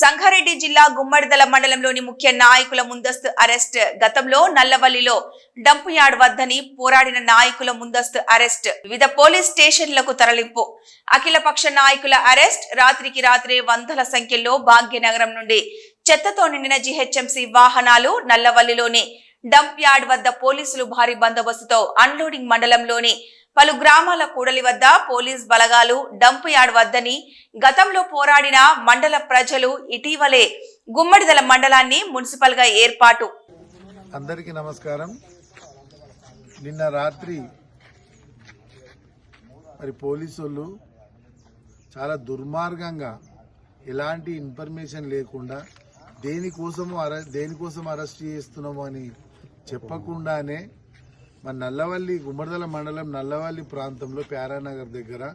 సంగారెడ్డి జిల్లా గుమ్మడిదల మండలంలోని ముఖ్య నాయకుల ముందస్తు అరెస్ట్. గతంలో నల్లవల్లిలో డంప్ యార్డ్ వద్దని పోరాడిన నాయకుల ముందస్తు అరెస్ట్. వివిధ పోలీస్ స్టేషన్లకు తరలింపు. అఖిలపక్ష నాయకుల అరెస్ట్ రాత్రికి రాత్రే వందల సంఖ్యలో భాగ్యనగరం నుండి. చెత్తతో నిండిన జీహెచ్ఎంసీ వాహనాలు నల్లవల్లిలోని. డంప్ యార్డ్ వద్ద పోలీసులు భారీ బందోబస్తుతో అన్లోడింగ్ మండలంలోని పలు గ్రామాల కూడలి వద్ద పోలీస్ బలగాలు డంప్ యార్డ్ వద్దని గతంలో పోరాడిన మండల ప్రజలు ఇటీవలే గుమ్మడిదల మండలాన్ని మున్సిపల్గా ఏర్పాటు. అందరికీ నమస్కారం. నిన్న రాత్రి మరి పోలీసులు చాలా దుర్మార్గంగా ఎలాంటి ఇన్ఫర్మేషన్ లేకుండా దేనికోసము అరె దేనికోసం అరెస్ట్ చేస్తున్నాము అని చెప్పకుండానే మన నల్లవల్లి గుమ్మడిదల మండలం నల్లవల్లి ప్రాంతంలో ప్యారానగర్ దగ్గర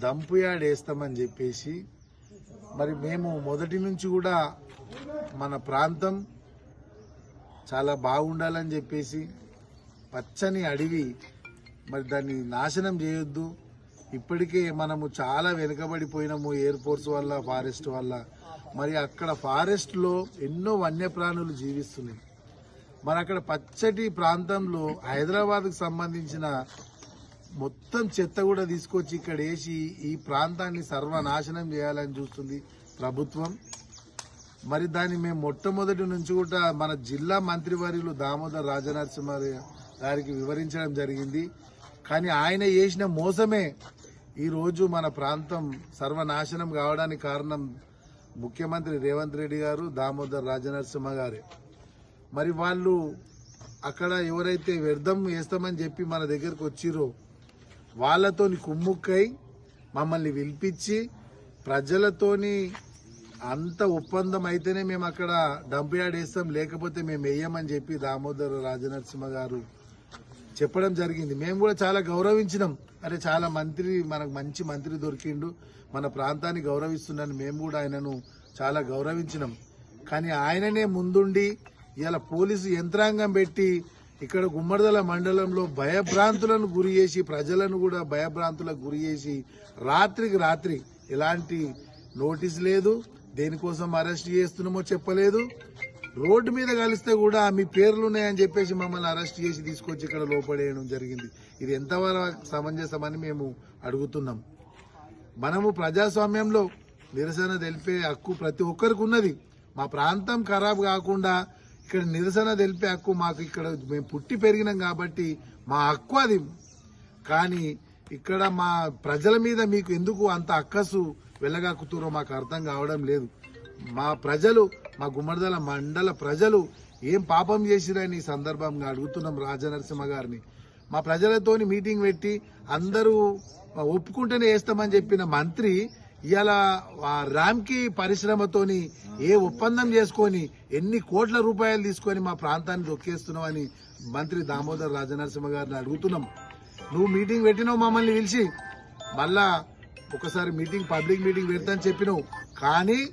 దంపు యార్డ్ వేస్తామని చెప్పేసి మరి మేము మొదటి నుంచి కూడా మన ప్రాంతం చాలా బాగుండాలని చెప్పేసి పచ్చని అడవి మరి దాన్ని నాశనం చేయొద్దు. ఇప్పటికే మనము చాలా వెనుకబడిపోయినాము ఎయిర్ ఫోర్స్ వల్ల ఫారెస్ట్ వల్ల. మరి అక్కడ ఫారెస్ట్లో ఎన్నో వన్యప్రాణులు జీవిస్తున్నాయి. మరి అక్కడ పచ్చటి ప్రాంతంలో హైదరాబాద్కు సంబంధించిన మొత్తం చెత్త కూడా తీసుకొచ్చి ఇక్కడ వేసి ఈ ప్రాంతాన్ని సర్వనాశనం చేయాలని చూస్తుంది ప్రభుత్వం. మరి దాన్ని మేము మొట్టమొదటి నుంచి కూడా మన జిల్లా మంత్రివర్యులు దామోదర్ రాజనరసింహ గారికి వివరించడం జరిగింది. కానీ ఆయన చేసిన మోసమే ఈరోజు మన ప్రాంతం సర్వనాశనం కావడానికి కారణం ముఖ్యమంత్రి రేవంత్ రెడ్డి గారు దామోదర్ రాజనరసింహ గారే మరి వాళ్ళు అక్కడ ఎవరైతే వ్యర్థం వేస్తామని చెప్పి మన దగ్గరకు వచ్చిరో వాళ్ళతోని కుమ్ముక్కై మమ్మల్ని పిలిపించి ప్రజలతోని అంత ఒప్పందం అయితేనే మేము అక్కడ డంప్ యార్డ్ వేస్తాం లేకపోతే మేము వేయమని చెప్పి దామోదర రాజనరసింహ గారు చెప్పడం జరిగింది. మేము కూడా చాలా గౌరవించినాం. అరే చాలా మంత్రి మనకు మంచి మంత్రి దొరికిండు. మన ప్రాంతాన్ని గౌరవిస్తున్నాను మేము కూడా ఆయనను చాలా గౌరవించినాం. కానీ ఆయననే ముందుండి ఇలా పోలీసు యంత్రాంగం పెట్టి ఇక్కడ గుమ్మడిదల మండలంలో భయభ్రాంతులను గురి చేసి ప్రజలను కూడా భయభ్రాంతులకు గురి చేసి రాత్రికి రాత్రి ఎలాంటి నోటీస్ లేదు దేనికోసం అరెస్ట్ చేస్తున్నామో చెప్పలేదు. రోడ్డు మీద కలిస్తే కూడా మీ పేర్లు ఉన్నాయని చెప్పేసి మమ్మల్ని అరెస్ట్ చేసి తీసుకొచ్చి ఇక్కడ లోపడేయడం జరిగింది. ఇది ఎంతవరకు సమంజసమని మేము అడుగుతున్నాం. మనము ప్రజాస్వామ్యంలో నిరసన తెలిపే హక్కు ప్రతి ఒక్కరికి ఉన్నది. మా ప్రాంతం ఖరాబ్ కాకుండా ఇక్కడ నిరసన తెలిపే హక్కు మాకు ఇక్కడ మేము పుట్టి పెరిగినాం కాబట్టి మా హక్కు అది. కానీ ఇక్కడ మా ప్రజల మీద మీకు ఎందుకు అంత అక్కసు వెళ్ళగాకుతురో మాకు అర్థం కావడం లేదు. మా ప్రజలు మా గుమ్మడిదల మండల ప్రజలు ఏం పాపం చేసిరని ఈ సందర్భంగా అడుగుతున్నాం రాజనరసింహ గారిని. మా ప్రజలతోని మీటింగ్ పెట్టి అందరూ ఒప్పుకుంటేనే వేస్తామని చెప్పిన మంత్రి ఇలా రామ్కి పరిశ్రమతోని ఏ ఒప్పందం చేసుకొని ఎన్ని కోట్ల రూపాయలు తీసుకొని మా ప్రాంతాన్ని దొక్కేస్తున్నామని మంత్రి దామోదర్ రాజనరసింహ గారిని అడుగుతున్నాం. నువ్వు మీటింగ్ పెట్టినావు మమ్మల్ని పిలిచి. మళ్ళా ఒకసారి మీటింగ్ పబ్లిక్ మీటింగ్ పెడతాని చెప్పినావు. కానీ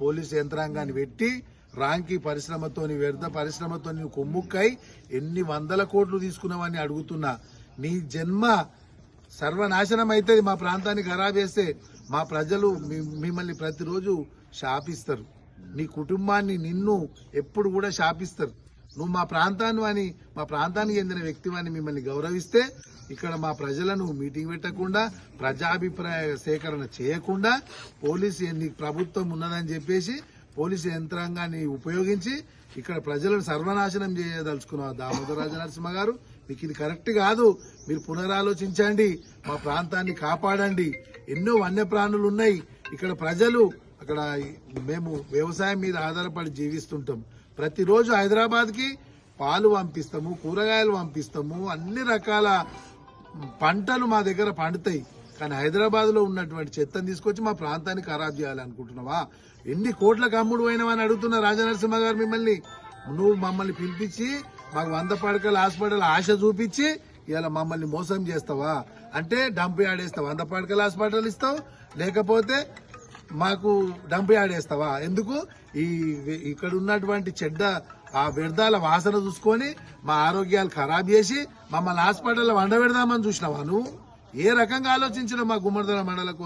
పోలీస్ యంత్రాంగాన్ని పెట్టి రాంకి పరిశ్రమతోని వ్యర్థ పరిశ్రమతో కొమ్ముక్కై ఎన్ని వందల కోట్లు తీసుకున్నావని అడుగుతున్నా. నీ జన్మ సర్వనాశనం అవుతుంది మా ప్రాంతాన్ని ఖరాబ్ చేస్తే మా ప్రజలు మిమ్మల్ని ప్రతిరోజు శాపిస్తారు. నీ కుటుంబాన్ని నిన్ను ఎప్పుడు కూడా శాపిస్తారు. నువ్వు మా ప్రాంతాన్ని అని మా ప్రాంతానికి చెందిన వ్యక్తివాన్ని మిమ్మల్ని గౌరవిస్తే ఇక్కడ మా ప్రజలను మీటింగ్ పెట్టకుండా ప్రజాభిప్రాయ సేకరణ చేయకుండా పోలీసు ఎన్ని ప్రభుత్వం ఉన్నదని చెప్పేసి పోలీసు యంత్రాంగాన్ని ఉపయోగించి ఇక్కడ ప్రజలను సర్వనాశనం చేయదలుచుకున్నారు దామోదరరాజ నరసింహ గారు మీకు ఇది కరెక్ట్ కాదు. మీరు పునరాలోచించండి. మా ప్రాంతాన్ని కాపాడండి. ఎన్నో వన్యప్రాణులు ఉన్నాయి. ఇక్కడ ప్రజలు అక్కడ మేము వ్యవసాయం మీద ఆధారపడి జీవిస్తుంటాం. ప్రతిరోజు హైదరాబాద్కి పాలు పంపిస్తాము కూరగాయలు పంపిస్తాము అన్ని రకాల పంటలు మా దగ్గర పండుతాయి. కానీ హైదరాబాద్లో ఉన్నటువంటి చెత్తను తీసుకొచ్చి మా ప్రాంతాన్ని ఖరాబ్ చేయాలనుకుంటున్నావా? ఎన్ని కోట్లకు అమ్ముడు అని అడుగుతున్న రాజనరసింహ గారు మిమ్మల్ని. నువ్వు మమ్మల్ని పిలిపించి మాకు వంద పడకల హాస్పిటల్ ఆశ చూపించి ఇలా మమ్మల్ని మోసం చేస్తావా? అంటే డంప్ ఆడేస్తావు వంద పడకల హాస్పిటల్ ఇస్తావు? లేకపోతే మాకు డంప్ ఆడేస్తావా ఎందుకు? ఈ ఇక్కడ ఉన్నటువంటి చెడ్డ ఆ వ్యర్థాల వాసన చూసుకొని మా ఆరోగ్యాలు ఖరాబ్ చేసి మమ్మల్ని హాస్పిటల్లో వండబెడదామని చూసినావా నువ్వు? ఏ రకంగా ఆలోచించిన మా గుమ్మడిదల మండలకు